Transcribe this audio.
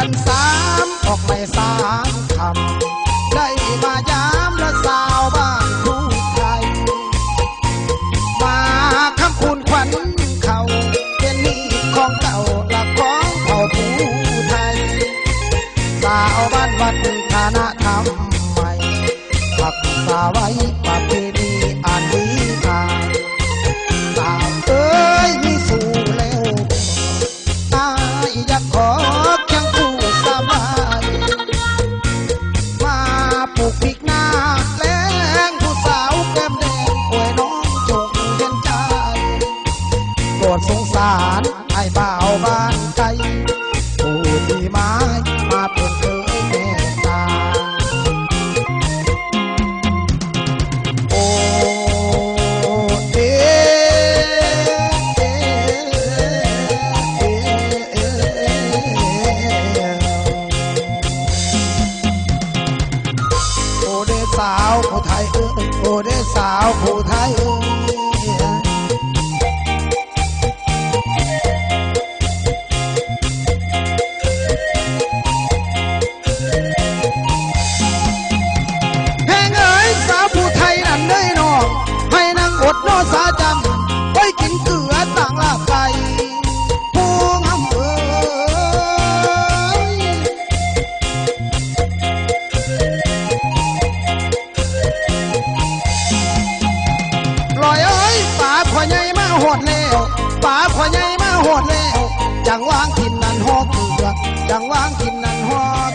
อนสามออกไม่สามคำ ได้มายามและสาวบ้านทุกไทย มาคำคูณขวัญเขาเป็นนี่ของเก่าและของเผ่าผู้ไทย สาวบ้านวัดฐานะทำใหม่ผักสาวไว้ารไอ้บ่าวบ้านไกลผู้ที่ไม้มาเป็นเคยแม่ตาโอ้เอ๊เอ๊โอ้เดสาวผู้ไทยเอ้ยโอ้เดสาวผู้ไทยเอ้ย สาจำไว้กินเกลือต่างลากไปผู้งามเอ๋ยลอยเอ้ยป่าขวใหญ่มาโหดแล้วป่าขวใหญ่มาโหดแล้วจังวางทินนั่นหอเกลือจังวางทินนั่นหอก